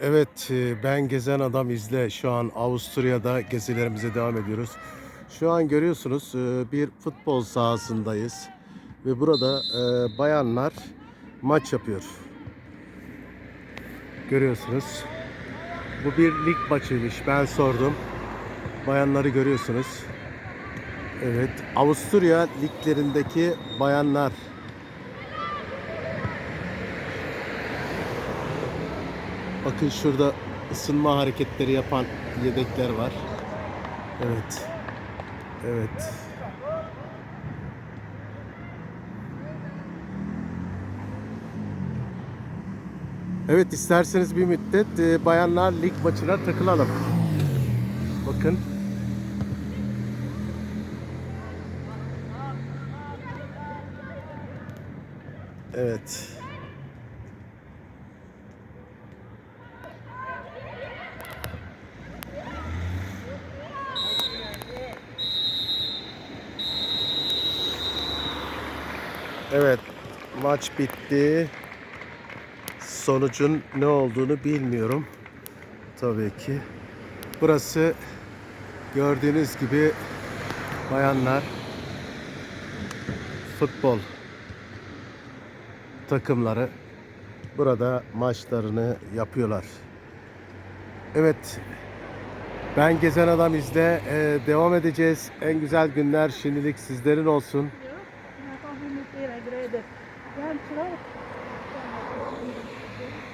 Evet, e, ben Gezen Adam izle. Şu an Avusturya'da gezilerimize devam ediyoruz. Şu an görüyorsunuz e, bir futbol sahasındayız. Ve burada e, bayanlar maç yapıyor. Görüyorsunuz. Bu bir lig maçıymış. Ben sordum. Bayanları görüyorsunuz. Evet, Avusturya liglerindeki bayanlar. Bakın şurada ısınma hareketleri yapan yedekler var. Evet. Evet. Evet isterseniz bir müddet e, bayanlar lig maçına takılalım. Bakın. Evet. Evet, maç bitti. Sonucun ne olduğunu bilmiyorum. Tabii ki. Burası gördüğünüz gibi bayanlar futbol takımları burada maçlarını yapıyorlar. Evet. Ben Gezen Adam izle. Ee, devam edeceğiz. En güzel günler şimdilik sizlerin olsun. Grazie, grazie.